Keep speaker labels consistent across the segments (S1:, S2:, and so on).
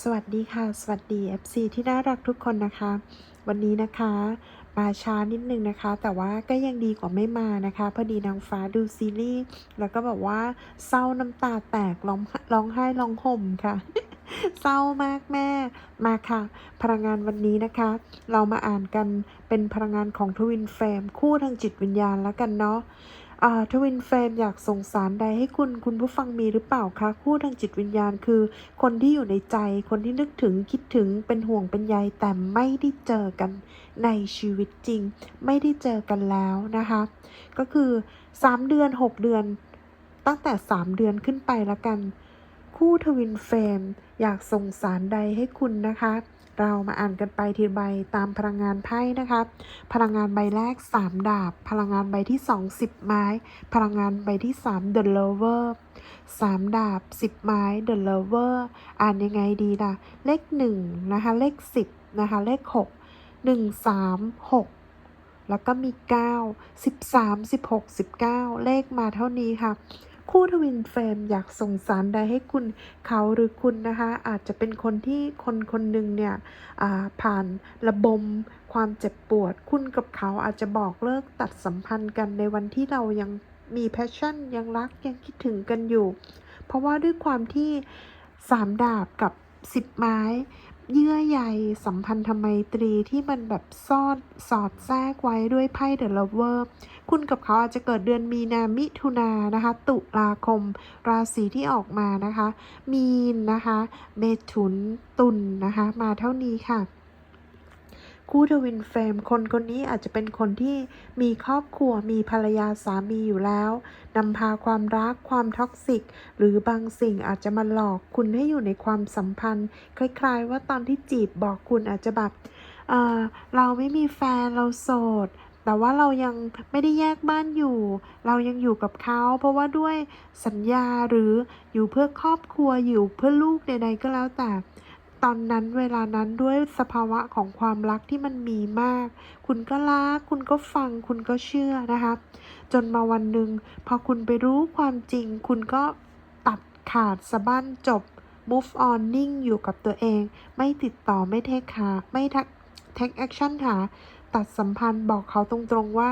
S1: สวัสดีค่ะ สวัสดี FC ที่น่ารักทุกคนนะคะ วันนี้นะคะมาช้านิดนึงนะคะ แต่ว่าก็ยังดีกว่าไม่มานะคะ พอดีนางฟ้าดูซีรีส์แล้วก็แบบว่าเศร้าน้ำตาแตกร้องร้องไห้ร้องห่มค่ะ เศร้ามากแม่ มาค่ะ พลังงานวันนี้นะคะ เรามาอ่านกันเป็นพลังงานของทวินเฟมคู่ทางจิตวิญญาณแล้วกันเนาะ ทวินเฟรมอยากส่งสารใดให้คุณคุณผู้ฟังมีหรือเปล่าคะ คู่ทางจิตวิญญาณคือ คนที่อยู่ในใจคนที่นึกถึงคิดถึงเป็นห่วงเป็นใยแต่ไม่ได้เจอกันในชีวิตจริง ไม่ได้เจอกันแล้วนะคะ ก็คือ 3 เดือน 6 เดือน ตั้งแต่ 3 เดือนขึ้นไปละกัน คู่ทวินเฟรมอยากส่งสารใดให้คุณนะคะ เรามาอ่านกันไปทีละใบตามพลังงานไพ่นะคะ พลังงานใบแรก 3 ดาบ พลังงานใบที่ 2 10 ไม้ พลังงานใบที่ 3 The Lover 3 ดาบ 10 ไม้ The Lover อ่านยังไงดีล่ะ เลข 1 นะคะ เลข 10 นะคะ เลข 6 1 3 6 แล้วก็มี 9 13 16 19 เลขมาเท่านี้ค่ะ คู่ทวินเฟรมอยากส่งสารใดให้คุณเขาหรือคุณนะคะอาจจะเป็นคนที่คนคนหนึ่งเนี่ยผ่านระบมความเจ็บปวด คุณกับเขาอาจจะบอกเลิกตัดสัมพันธ์กันในวันที่เรายังมีแพชชั่นยังรักยังคิดถึงกันอยู่ เพราะว่าด้วยความที่สามดาบกับสิบไม้ เยื่อใยสัมพันธไมตรีที่มันแบบซ่อนสอดแทรกไว้ด้วยไพ่เดอะลเวอร์คุณกับเขาอาจจะเกิดเดือนมีนามิถุนานะคะ ตุลาคม ราศีที่ออกมานะคะ มีนนะคะ เมถุนตุลนะคะ มาเท่านี้ค่ะ คู่ทวินเฟรมคนคนนี้อาจจะเป็นคนที่มีครอบครัวมีภรรยาสามีอยู่แล้วนำพาความรักความท็อกซิก หรือบางสิ่งอาจจะมาหลอกคุณให้อยู่ในความสัมพันธ์ คล้ายๆ ว่าตอนที่จีบบอกคุณอาจจะแบบเเราไม่มีแฟนเราโสดแต่ว่าเรายังไม่ได้แยกบ้านอยู่ เรายังอยู่กับเขา เพราะว่าด้วยสัญญาหรืออยู่เพื่อครอบครัวอยู่เพื่อลูกใดๆก็แล้วแต่ ตอนนั้นเวลานั้นด้วยสภาวะของความรักที่มันมีมาก คุณก็รัก คุณก็ฟัง คุณก็เชื่อนะคะ จนมาวันหนึ่งพอคุณไปรู้ความจริง คุณก็ตัดขาดสะบั้นจบ move on นิ่งอยู่กับตัวเอง ไม่ติดต่อไม่เทคหาไม่ทัก take action หา ตัดสัมพันธ์บอกเขาตรงๆว่า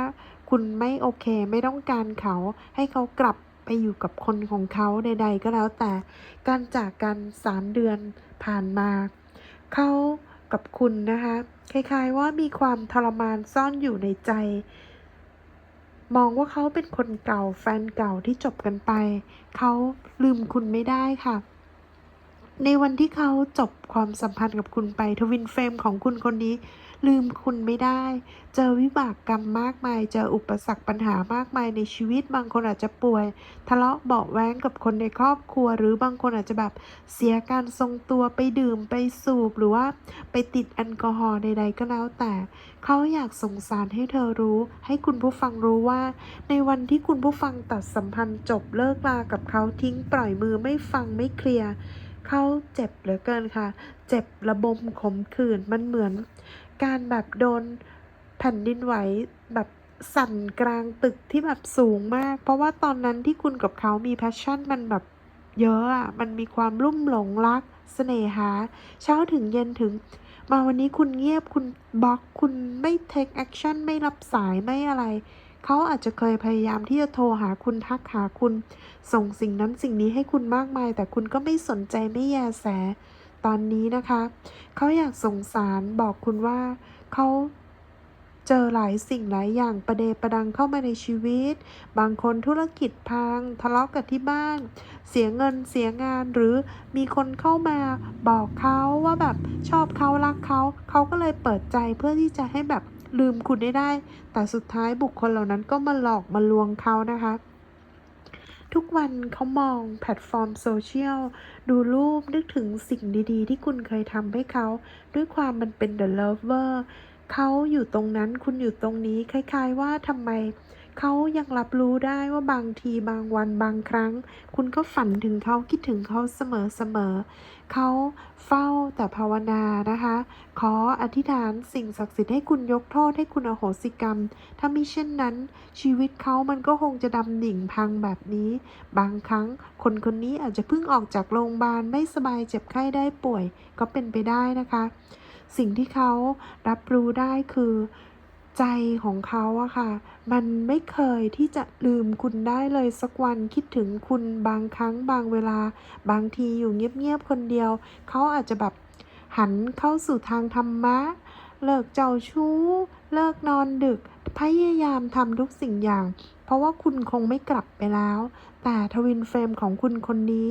S1: คุณไม่โอเคไม่ต้องการเขา ให้เขากลับไปอยู่กับคนของเขาใด ๆ ก็แล้วแต่ การจากกันสามเดือน ผ่านมาเขากับคุณนะคะ คล้ายๆว่ามีความทรมานซ่อนอยู่ในใจ มองว่าเขาเป็นคนเก่าแฟนเก่าที่จบกันไป เขาลืมคุณไม่ได้ค่ะ ในวันที่เขาจบความสัมพันธ์กับคุณไปทวินเฟรมของคุณคนนี้ ลืมคุณไม่ได้ เจอวิบากกรรมมากมาย เจออุปสรรคปัญหามากมายในชีวิตบางคนอาจจะป่วย ทะเลาะเบาแว้งกับคนในครอบครัว หรือบางคนอาจจะแบบเสียการทรงตัวไปดื่มไปสูบหรือว่าไปติดแอลกอฮอล์ใดๆก็แล้วแต่ เขาอยากส่งสารให้เธอรู้ ให้คุณผู้ฟังรู้ว่า ในวันที่คุณผู้ฟังตัดสัมพันธ์จบเลิกลากับเขาทิ้งปล่อยมือไม่ฟังไม่เคลียร์ เขาเจ็บเหลือเกินค่ะ เจ็บระบมขมขื่นมันเหมือน การแบบโดนแผ่นดินไหวแบบสั่นกลางตึกที่แบบสูงมาก เพราะว่าตอนนั้นที่คุณกับเขามีแพชชั่นมันแบบเยอะอะมันมีความลุ่มหลงรักเสน่หา เช้าถึงเย็นถึง มาวันนี้คุณเงียบคุณบล็อกคุณไม่ take action ไม่รับสายไม่อะไร เขาอาจจะเคยพยายามที่จะโทรหาคุณทักหาคุณ ส่งสิ่งนั้นสิ่งนี้ให้คุณมากมาย แต่คุณก็ไม่สนใจไม่แยแส ตอนนี้นะคะ เขาอยากส่งสารบอกคุณว่าเขาเจอหลายสิ่งหลายอย่างประเดประดังเข้ามาในชีวิต บางคนธุรกิจพัง ทะเลาะกับที่บ้าน เสียเงินเสียงานหรือมีคนเข้ามาบอกเขาว่าแบบชอบเขารักเขา เขาก็เลยเปิดใจเพื่อที่จะให้แบบ ลืมคุณได้ได้ แต่สุดท้ายบุคคลเหล่านั้นก็มาหลอกมาลวงเขานะคะ ทุกวันเขามองแพลตฟอร์มโซเชียล ดูรูปนึกถึงสิ่งดีๆ ที่คุณเคยทำให้เขา ด้วยความมันเป็น the lover เขาอยู่ตรงนั้นคุณอยู่ตรงนี้คล้าย ๆ ว่าทำไม เขายังรับรู้ได้ว่าบางทีบางวันบางครั้ง คุณก็ฝันถึงเขาคิดถึงเขาเสมอเสมอเขาเฝ้าแต่ภาวนานะคะ ขออธิษฐานสิ่งศักดิ์สิทธิ์ให้คุณยกโทษให้คุณอโหสิกรรม ถ้ามิเช่นนั้น ชีวิตเขามันก็คงจะดำดิ่งพังแบบนี้ บางครั้งคนคนนี้อาจจะเพิ่งออกจากโรงพยาบาลไม่สบายเจ็บไข้ได้ป่วยก็เป็นไปได้นะคะ สิ่งที่เขารับรู้ได้คือ ใจของเขาอะค่ะ มันไม่เคยที่จะลืมคุณได้เลยสักวันคิดถึงคุณบางครั้งบางเวลา บางทีอยู่เงียบๆคนเดียว เขาอาจจะแบบหันเข้าสู่ทางธรรมะ เลิกเจ้าชู้ เลิกนอนดึก พยายามทำทุกสิ่งอย่าง เพราะว่าคุณคงไม่กลับไปแล้ว แต่ทวินเฟรมของคุณคนนี้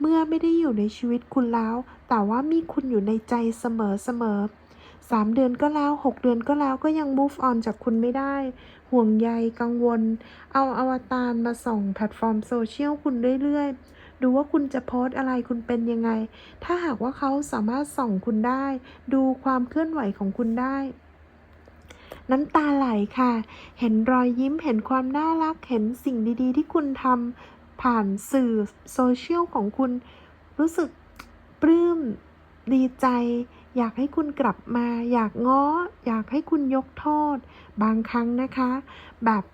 S1: เมื่อไม่ได้อยู่ในชีวิตคุณแล้ว แต่ว่ามีคุณอยู่ในใจเสมอเสามเดือนก็แล้วหกเดือนก็แล้วก็ยัง move on จากคุณไม่ได้ ห่วงใยกังวล เอาอวตารมาส่องแพลตฟอร์มโซเชียลคุณเรื่อยๆ ดูว่าคุณจะโพสอะไรคุณเป็นยังไง ถ้าหากว่าเขาสามารถส่องคุณได้ ดูความเคลื่อนไหวของคุณได้น้ำตาไหลค่ะ เห็นรอยยิ้ม เห็นความน่ารัก เห็นสิ่งดีๆ ที่คุณทำผ่านสื่อโซเชียลของคุณ รู้สึกปลื้ม ดีใจ อยากให้คุณกลับมา อยากง้อ อยากให้คุณยกโทษ บางครั้งนะคะ แบบ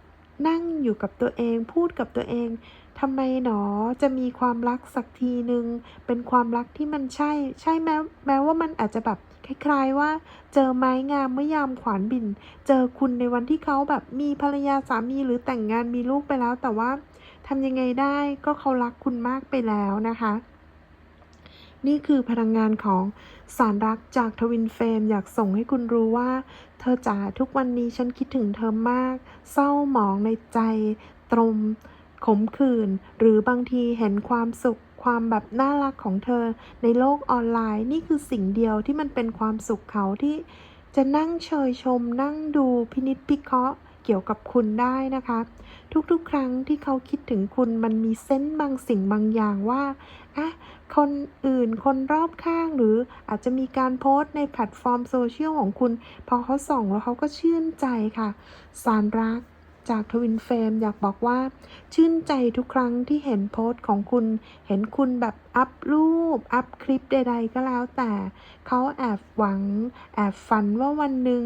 S1: นั่งอยู่กับตัวเอง พูดกับตัวเองทำไมหนอจะมีความรักสักทีหนึ่งเป็นความรักที่มันใช่ ใช่แม้แม้ว่ามันอาจจะแบบคล้ายๆว่า เจอไม้งามเมื่อยามขวานบิน เจอคุณในวันที่เขาแบบมีภรรยาสามีหรือแต่งงานมีลูกไปแล้ว แต่ว่าทำยังไงได้ก็เขารักคุณมากไปแล้วนะคะ นี่คือพลังงานของสารรักจากทวินเฟรมอยากส่งให้คุณรู้ว่า เธอจ๋าทุกวันนี้ฉันคิดถึงเธอมาก เศร้าหมองในใจ ตรม ขมขื่นหรือบางทีเห็นความสุขความแบบน่ารักของเธอในโลกออนไลน์ นี่คือสิ่งเดียวที่มันเป็นความสุขเขาที่จะนั่งเชยชม นั่งดูพินิจพิเคราะห์ กี่ยวกับคุณได้นะคะ ทุกๆ ครั้งที่เขาคิดถึงคุณมันมีเซนส์บางสิ่งบางอย่างว่าอะคนอื่นคนรอบข้างหรืออาจจะมีการโพสต์ในแพลตฟอร์มโซเชียลของคุณ พอเขาส่องแล้วเขาก็ชื่นใจค่ะ สารรักจากทวินเฟรมอยากบอกว่า ชื่นใจทุกครั้งที่เห็นโพสต์ของคุณ เห็นคุณแบบอัพรูป อัพคลิปใด ๆ ก็แล้วแต่ เขาแอบหวัง แอบฝันว่าวันหนึ่ง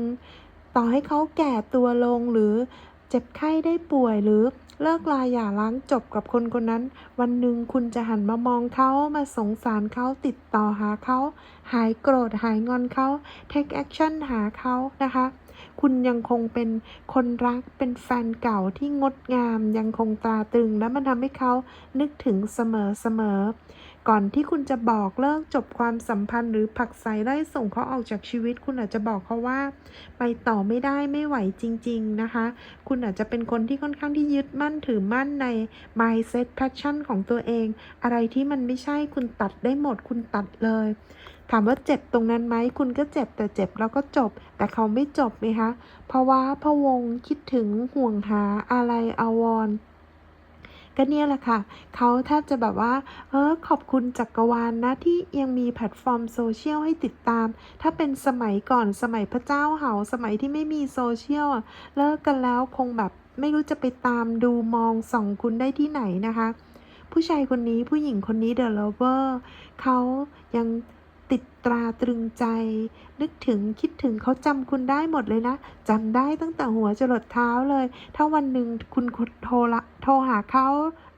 S1: ต่อให้เขาแก่ตัวลงหรือเจ็บไข้ได้ป่วยหรือเลิกลาหย่าร้างจบกับคนคนนั้น วันหนึ่งคุณจะหันมามองเขามาสงสารเขาติดต่อหาเขาหายโกรธหายงอนเขา take action หาเขานะคะ คุณยังคงเป็นคนรักเป็นแฟนเก่าที่งดงามยังคงตราตรึง และมันทำให้เขานึกถึงเสมอเสมอ ก่อนที่คุณจะบอกเลิกจบความสัมพันธ์หรือผลักไสไล่ส่งเขาออกจากชีวิต คุณอาจจะบอกเขาว่า ไปต่อไม่ได้ไม่ไหวจริง ๆ นะคะ คุณอาจจะเป็นคนที่ค่อนข้างที่ยึดมั่นถือมั่นใน mindset passion ของตัวเอง อะไรที่มันไม่ใช่คุณตัดได้หมดคุณตัดเลย ถามว่าเจ็บตรงนั้นไหมคุณก็เจ็บแต่เจ็บแล้วก็จบ แต่เขาไม่จบไหมคะเพราะว่าพะวงคิดถึงห่วงหาอะไรอาวรณ์ ก็เนี่ยแหละค่ะ เขาแทบจะแบบว่า เออ ขอบคุณจักรวาลนะที่ยังมีแพลตฟอร์มโซเชียลให้ติดตาม ถ้าเป็นสมัยก่อนสมัยพระเจ้าเหาสมัยที่ไม่มีโซเชียลเลิกกันแล้วคงแบบไม่รู้จะไปตามดูมองส่องคุณได้ที่ไหนนะคะ ผู้ชายคนนี้ผู้หญิงคนนี้เดอะ o เวอร์เขายัง ติดตราตรึงใจ นึกถึงคิดถึงเขาจำคุณได้หมดเลยนะจำได้ตั้งแต่หัวจรดเท้าเลย ถ้าวันหนึ่งคุณโทรละโทรหาเขา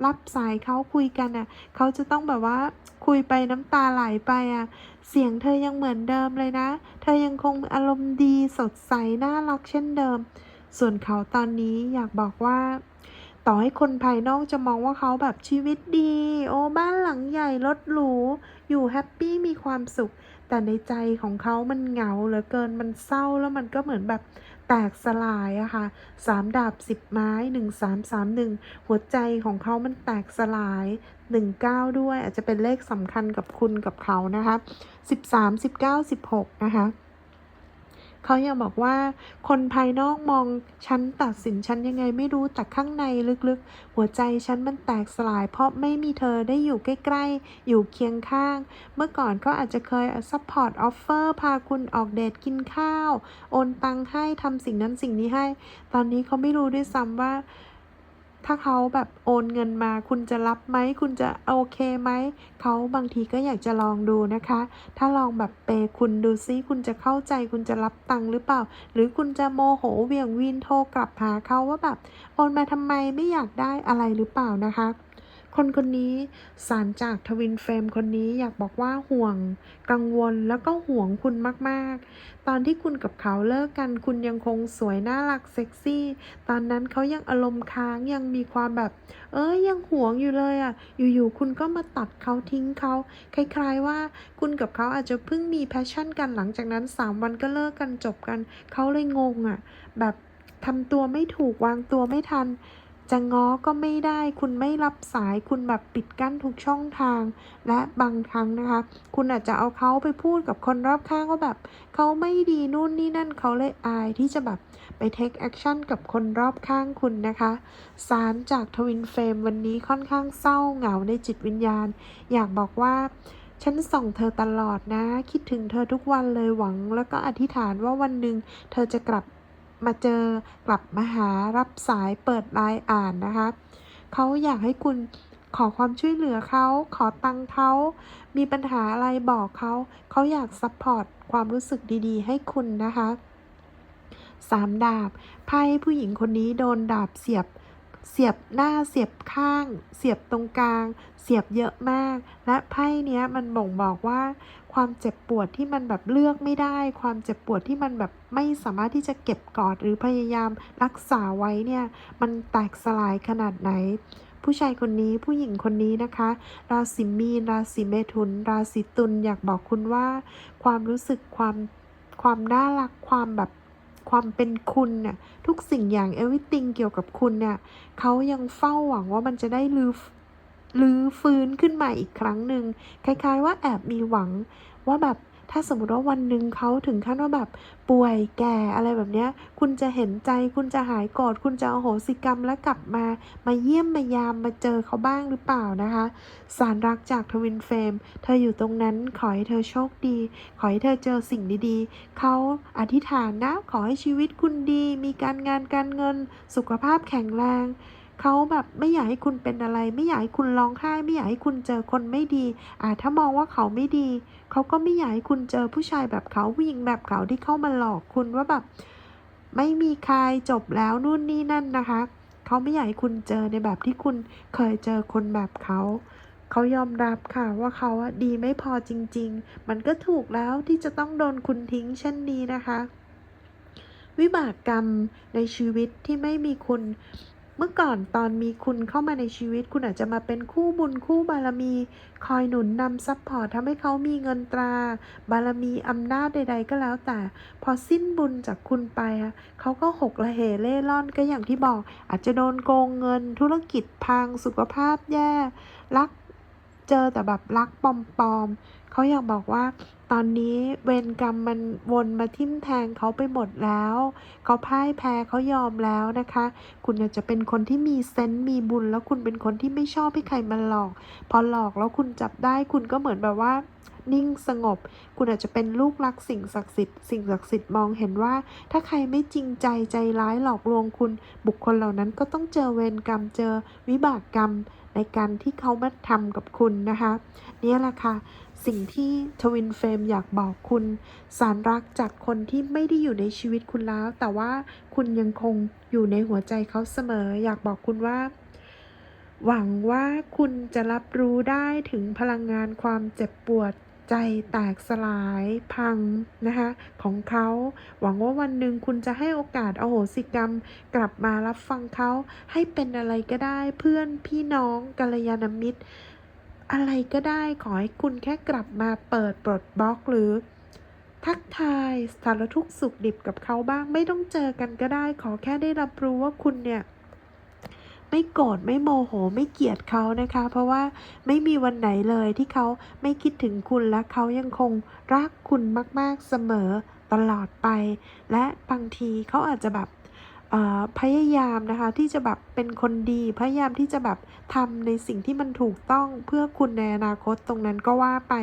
S1: รับสายเขาคุยกันอะเขาจะต้องแบบว่าคุยไปน้ำตาไหลไปอะ เสียงเธอยังเหมือนเดิมเลยนะ เธอยังคงอารมณ์ดีสดใสน่ารักเช่นเดิม ส่วนเขาตอนนี้อยากบอกว่า ต่อให้คนภายนอกจะมองว่าเขาแบบชีวิตดี โอ้บ้านหลังใหญ่รถหรู อยู่แฮปปี้มีความสุข แต่ในใจของเขามันเหงาเหลือเกินมันเศร้าแล้วมันก็เหมือนแบบแตกสลายอะค่ะสามดาบสิบไม้หนึ่งสามสามหนึ่งหัวใจของเขามันแตกสลายหนึ่งเก้าด้วย อาจจะเป็นเลขสำคัญกับคุณกับเขานะคะสิบสามสิบเก้าสิบหกนะคะ เขายังบอกว่า คนภายนอกมองฉันตัดสินฉันยังไงไม่รู้แต่ข้างในลึกๆ หัวใจฉันมันแตกสลาย เพราะไม่มีเธอได้อยู่ใกล้ๆ อยู่เคียงข้าง เมื่อก่อนก็อาจจะเคย support offer พาคุณออกเดทกินข้าว โอนตังค์ให้ทำสิ่งนั้นสิ่งนี้ให้ ตอนนี้เขาไม่รู้ด้วยซ้ำว่า ถ้าเขาแบบโอนเงินมา คุณจะรับไหม คุณจะโอเคไหม เขาบางทีก็อยากจะลองดูนะคะ ถ้าลองแบบเปย์คุณดูซิ คุณจะเข้าใจ คุณจะรับตังค์หรือเปล่า หรือคุณจะโมโหเวียงวินโทรกลับหาเขาว่าแบบ โอนมาทำไมไม่อยากได้อะไรหรือเปล่านะคะ คนคนนี้สารจากทวินเฟรมคนนี้อยากบอกว่าห่วง กังวลแล้วก็ห่วงคุณมากๆ ตอนที่คุณกับเขาเลิกกันคุณยังคงสวยน่ารักเซ็กซี่ ตอนนั้นเขายังอารมณ์ค้างยังมีความแบบ เอ้ยยังห่วงอยู่เลยอะ่ะ อยู่ๆคุณก็มาตัดเขาทิ้งเขาคล้ายๆว่าคุณกับเขาอาจจะเพิ่งมีแพชชั่นกันหลังจากนั้น 3 วันก็เลิกกันจบกัน เขาเลยงงอะ่ะ แบบทำตัวไม่ถูกวางตัวไม่ทัน จะง้อก็ไม่ได้ คุณไม่รับสาย คุณแบบปิดกั้นทุกช่องทาง และบางครั้งนะคะ คุณอาจจะเอาเขาไปพูดกับคนรอบข้างว่าแบบเขาไม่ดีนู่นนี่นั่นเขาเลยอายที่จะแบบไปเทคแอคชั่นกับคนรอบข้างคุณนะคะ สารจากทวินเฟรมวันนี้ค่อนข้างเศร้าเหงาในจิตวิญญาณ อยากบอกว่าฉันส่องเธอตลอดนะ คิดถึงเธอทุกวันเลยหวัง แล้วก็อธิษฐานว่าวันหนึ่งเธอจะกลับ มาเจอกลับมาหารับสายเปิดไลน์อ่านนะคะเขาอยากให้คุณขอความช่วยเหลือเขาขอตังค์เขามีปัญหาอะไรบอกเขาเขาอยากซัพพอร์ตความรู้สึกดีๆ ให้คุณนะคะสามดาบไพ่ผู้หญิงคนนี้โดนดาบเสียบ เสียบหน้าเสียบข้าง เสียบตรงกลาง เสียบเยอะมาก และไพ่เนี้ยมันบ่งบอกว่า ความเจ็บปวดที่มันแบบเลือกไม่ได้ ความเจ็บปวดที่มันแบบไม่สามารถที่จะเก็บกอดหรือพยายามรักษาไว้เนี่ย มันแตกสลายขนาดไหน ผู้ชายคนนี้ผู้หญิงคนนี้นะคะ ราศีมีนราศีเมถุน ราศีตุลอยากบอกคุณว่า ความรู้สึกความความน่ารักความแบบ ความเป็นคุณเนี่ยทุกสิ่งอย่าง everything เกี่ยวกับคุณเนี่ยเขายังเฝ้าหวังว่ามันจะได้ลือลือฟื้นขึ้นมาอีกครั้งหนึ่งคล้ายๆว่าแอบมีหวังว่าแบบ ถ้าสมมติว่าวันหนึ่งเขาถึงขั้นว่าแบบป่วยแก่อะไรแบบเนี้ย คุณจะเห็นใจ คุณจะหายโกรธคุณจะอโหสิกรรมและกลับมา มาเยี่ยมมายามมาเจอเขาบ้างหรือเปล่านะคะ สารรักจากทวินเฟรมเธออยู่ตรงนั้นขอให้เธอโชคดี ขอให้เธอเจอสิ่งดีๆ เขาอธิษฐานนะ ขอให้ชีวิตคุณดี มีการงานการเงิน สุขภาพแข็งแรง เขาแบบไม่อยากให้คุณเป็นอะไร ไม่อยากให้คุณร้องไห้ไม่อยากให้คุณเจอคนไม่ดี อ่าถ้ามองว่าเขาไม่ดี เขาก็ไม่อยากให้คุณเจอผู้ชายแบบเขาผู้หญิงแบบเขาที่เข้ามาหลอกคุณว่าแบบไม่มีใครจบแล้วนู่นนี่นั่นนะคะ เขาไม่อยากให้คุณเจอในแบบที่คุณเคยเจอคนแบบเขาเขายอมรับค่ะว่าเขาอะดีไม่พอจริง ๆ มันก็ถูกแล้วที่จะต้องโดนคุณทิ้งเช่นนี้นะคะ วิบากกรรมในชีวิตที่ไม่มีคุณ เมื่อก่อนตอนมีคุณเข้ามาในชีวิต คุณอาจจะมาเป็นคู่บุญคู่บารมี คอยหนุนนำซัพพอร์ตทำให้เขามีเงินตรา บารมีอำนาจใด ๆ ก็แล้วแต่ พอสิ้นบุญจากคุณไปอะเขาก็หกละเหเล่ร่อนก็อย่างที่บอก อาจจะโดนโกงเงิน ธุรกิจพังสุขภาพแย่รักเจอแต่แบบรักปลอมๆเขาอยากบอกว่า ตอนนี้เวรกรรมมันวนมาทิ่มแทงเขาไปหมดแล้ว เขาพ่ายแพ้เขายอมแล้วนะคะ คุณอาจจะเป็นคนที่มีเซนต์มีบุญ แล้วคุณเป็นคนที่ไม่ชอบให้ใครมาหลอก พอหลอกแล้วคุณจับได้คุณก็เหมือนแบบว่านิ่งสงบ คุณอาจจะเป็นลูกรักสิ่งศักดิ์สิทธิ์ สิ่งศักดิ์สิทธิ์มองเห็นว่า ถ้าใครไม่จริงใจใจร้ายหลอกลวงคุณ บุคคลเหล่านั้นก็ต้องเจอเวรกรรมเจอวิบากกรรม ในการที่เขามาทำกับคุณนะคะนี่แหละค่ะ สิ่งที่ทวินเฟรมอยากบอกคุณ สารรักจากคนที่ไม่ได้อยู่ในชีวิตคุณแล้ว แต่ว่าคุณยังคงอยู่ในหัวใจเขาเสมอ อยากบอกคุณว่า หวังว่าคุณจะรับรู้ได้ถึงพลังงานความเจ็บปวด ใจแตกสลายพังนะคะของเขา หวังว่าวันหนึ่งคุณจะให้โอกาสอโหสิกรรม กลับมารับฟังเขาให้เป็นอะไรก็ได้เพื่อนพี่น้องกัลยาณมิตร อะไรก็ได้ขอให้คุณแค่กลับมาเปิดปลดบล็อกหรือ ทักทายสารทุกสุขดิบกับเขาบ้างไม่ต้องเจอกันก็ได้ ขอแค่ได้รับรู้ว่าคุณเนี่ย ไม่โกรธไม่โมโหไม่เกลียดเขานะคะ เพราะว่าไม่มีวันไหนเลยที่เขาไม่คิดถึงคุณและเขายังคงรักคุณมาก ๆเสมอตลอดไป และบางทีเขาอาจจะแบบพยายามนะคะที่จะแบบเป็นคนดีพยายามที่จะแบบทำในสิ่งที่มันถูกต้องเพื่อคุณในอนาคตตรงนั้นก็ว่าไป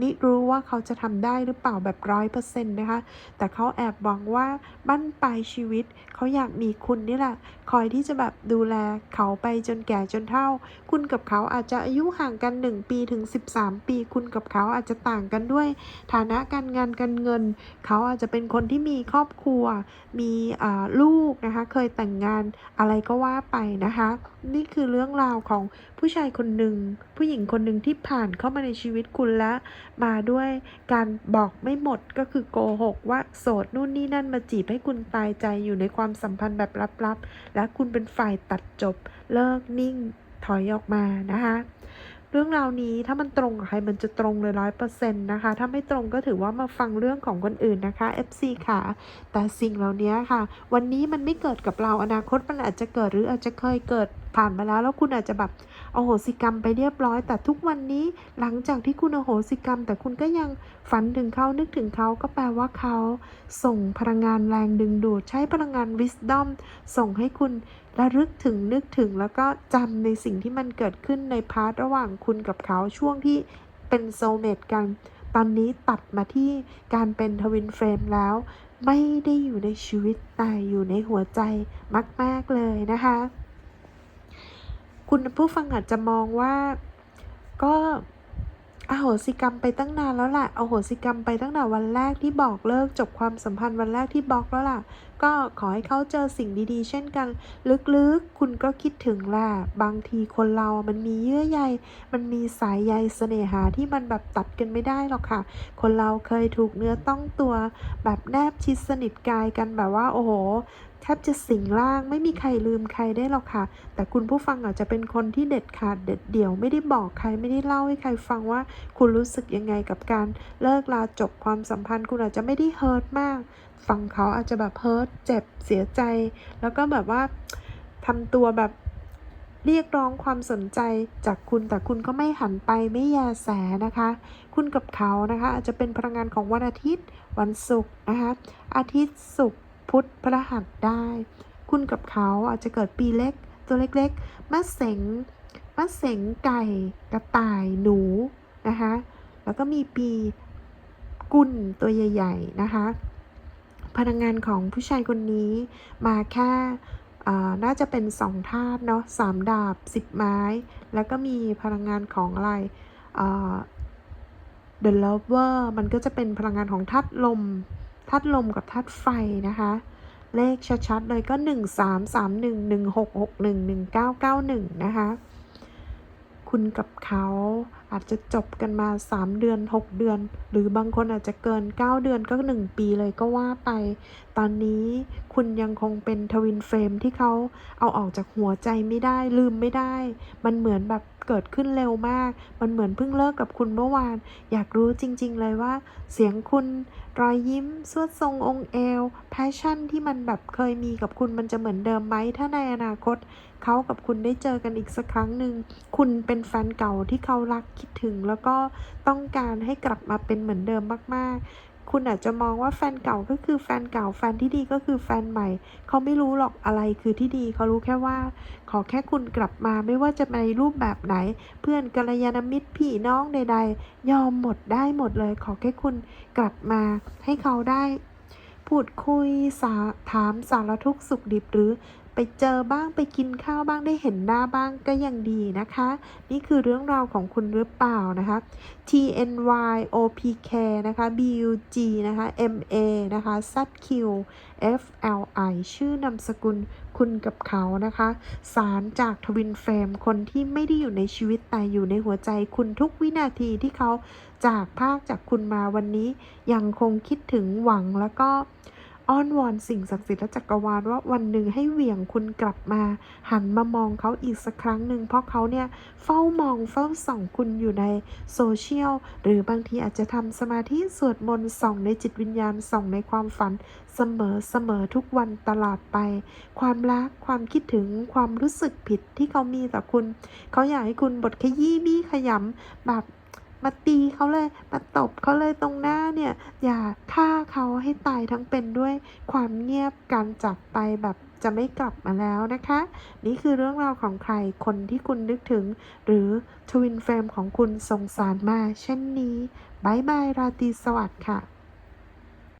S1: มิรู้ว่าเขาจะทำได้หรือเปล่าแบบร้อยเปอร์เซ็นต์นะคะแต่เขาแอบหวังว่าบั้นปลายชีวิตเขาอยากมีคุณนี่แหละคอยที่จะแบบดูแลเขาไปจนแก่จนเฒ่า คุณกับเขาอาจจะอายุห่างกัน 1 ปีถึง 13 ปี คุณกับเขาอาจจะต่างกันด้วย ฐานะการงานการเงิน เขาอาจจะเป็นคนที่มีครอบครัว มีลูกนะคะ เคยแต่งงานอะไรก็ว่าไปนะคะ นี่คือเรื่องราวของผู้ชายคนหนึ่ง ผู้หญิงคนหนึ่งที่ผ่านเข้ามาในชีวิตคุณและมาด้วยการบอกไม่หมดก็คือโกหกว่าโสดนู่นนี่นั่นมาจีบให้คุณตายใจอยู่ในความสัมพันธ์แบบลับๆและคุณเป็นฝ่ายตัดจบ เลิกนิ่งถอยออกมานะคะ เรื่องราวนี้ถ้ามันตรงกับใครมันจะตรงเลยร้อยเปอร์เซ็นต์นะคะ ถ้าไม่ตรงก็ถือว่ามาฟังเรื่องของคนอื่นนะคะ FC ค่ะ แต่สิ่งเหล่านี้ค่ะ วันนี้มันไม่เกิดกับเราอนาคตมันอาจจะเกิดหรืออาจจะเคยเกิดผ่านมาแล้วแล้วคุณอาจจะแบบอโหสิกรรมไปเรียบร้อย แต่ทุกวันนี้หลังจากที่คุณอโหสิกรรม แต่คุณก็ยังฝันถึงเขานึกถึงเขาก็แปลว่าเขาส่งพลังงานแรงดึงดูดใช้พลังงาน wisdom ส่งให้คุณ ระลึกถึงนึกถึงแล้วก็จำในสิ่งที่มันเกิดขึ้นในพาร์ทระหว่างคุณกับเขาช่วงที่เป็นโซเมตกัน ตอนนี้ตัดมาที่การเป็นทวินเฟรมแล้ว ไม่ได้อยู่ในชีวิตแต่อยู่ในหัวใจมาก ๆ เลยนะคะ คุณผู้ฟังอาจจะมองว่าก็ อโหสิกรรมไปตั้งนานแล้วแหละอโหสิกรรมไปตั้งแต่วันแรกที่บอกเลิกจบความสัมพันธ์วันแรกที่บล็อกแล้วล่ะ ก็ขอให้เขาเจอสิ่งดีๆ เช่นกัน ลึกๆ คุณก็คิดถึงแหละ บางทีคนเรา มันมีเยื่อใย มันมีสายใยเสน่หาที่มันแบบตัดกันไม่ได้หรอกค่ะ คนเราเคยถูกเนื้อต้องตัว แบบแนบชิดสนิทกายกันแบบว่า โอ้โห แทบจะสิงร่างไม่มีใครลืมใครได้หรอกค่ะ แต่คุณผู้ฟังอาจจะเป็นคนที่เด็ดขาดเด็ดเดี่ยวไม่ได้บอกใครไม่ได้เล่าให้ใครฟังว่า คุณรู้สึกยังไงกับการเลิกลาจบความสัมพันธ์ คุณอาจจะไม่ได้เฮิร์ตมากฟังเขาอาจจะแบบเฮิร์ตเจ็บเสียใจ แล้วก็แบบว่าทำตัวแบบเรียกร้องความสนใจจากคุณแต่คุณก็ไม่หันไปไม่แยแสนะคะ คุณกับเขานะคะ อาจจะเป็นพลังงานของวันอาทิตย์ วันศุกร์นะคะอาทิตย์ศุกร์ พุธพฤหัสได้ คุณกับเขาอาจจะเกิดปีเล็ก ตัวเล็กๆมะเสงมะเสงไก่กระต่ายหนูนะคะแล้วก็มีปีกุลตัวใหญ่ ๆ นะคะ พลังงานของผู้ชายคนนี้มาแค่น่าจะเป็นสองธาตุเนาะสามดาบสิบไม้ แล้วก็มีพลังงานของอะไรอ่า The Lover มันก็จะเป็นพลังงานของธาตุลม ธาตุลมกับธาตุไฟนะคะ เลขชัดๆเลยก็ 1 3 3 1 1 6 6 1 1 9 9 1 นะคะ คุณกับเขาอาจจะจบกันมา 3 เดือน 6 เดือน หรือบางคนอาจจะเกิน 9 เดือนก็ 1 ปีเลยก็ว่าไป ตอนนี้คุณยังคงเป็นทวินเฟรมที่เขาเอาออกจากหัวใจไม่ได้ลืมไม่ได้ มันเหมือนแบบ เกิดขึ้นเร็วมาก มันเหมือนเพิ่งเลิกกับคุณเมื่อวาน อยากรู้จริง ๆ เลยว่า เสียงคุณ รอยยิ้มสวดทรงองค์เอว แพชชั่นที่มันแบบเคยมีกับคุณมันจะเหมือนเดิมไหม ถ้าในอนาคต เขากับคุณได้เจอกันอีกสักครั้งหนึ่ง คุณเป็นแฟนเก่าที่เขารักคิดถึง แล้วก็ต้องการให้กลับมาเป็นเหมือนเดิมมาก ๆ คุณอาจจะมองว่าแฟนเก่าก็คือแฟนเก่าแฟนที่ดีก็คือแฟนใหม่ เขาไม่รู้หรอกอะไรคือที่ดีเขารู้แค่ว่า ขอแค่คุณกลับมาไม่ว่าจะในรูปแบบไหน เพื่อนกัลยาณมิตรพี่น้องใด ๆ ยอมหมดได้หมดเลย ขอแค่คุณกลับมาให้เขาได้ พูดคุยสาถามสารทุกสุขดิบหรือ ไปเจอบ้างไปกินข้าวบ้างได้เห็นหน้าบ้างก็ยังดีนะคะ นี่คือเรื่องราวของคุณหรือเปล่านะคะ T N Y O P K นะคะ B U G นะคะ M A นะคะ Z Q F L I ชื่อนามสกุลคุณกับเขานะคะ สารจากทวินเฟรมคนที่ไม่ได้อยู่ในชีวิตแต่อยู่ในหัวใจคุณทุกวินาทีที่เขาจากภาคจากคุณมาวันนี้ ยังคงคิดถึงหวังแล้วก็ อ้อนวอนสิ่งศักดิ์สิทธิ์และจักรวาลว่าวันหนึ่งให้เหวี่ยงคุณกลับมา หันมามองเขาอีกสักครั้งหนึ่งเพราะเขาเนี่ยเฝ้ามองเฝ้าส่องคุณอยู่ในโซเชียล หรือบางทีอาจจะทำสมาธิสวดมนต์ส่องในจิตวิญญาณส่องในความฝันเสมอเสมอทุกวันตลอดไป ความรักความคิดถึงความรู้สึกผิดที่เขามีต่อคุณ เขาอยากให้คุณบทขยี้บี้ขยำแบบ มาตีเขาเลย มาตบเขาเลยตรงหน้าเนี่ย อย่าฆ่าเขาให้ตายทั้งเป็นด้วยความเงียบการจับไปแบบจะไม่กลับมาแล้วนะคะ นี่คือเรื่องราวของใครคนที่คุณนึกถึง หรือทวินเฟรมของคุณส่งสารมาเช่นนี้บายบาย ราตรีสวัสดิ์ค่ะ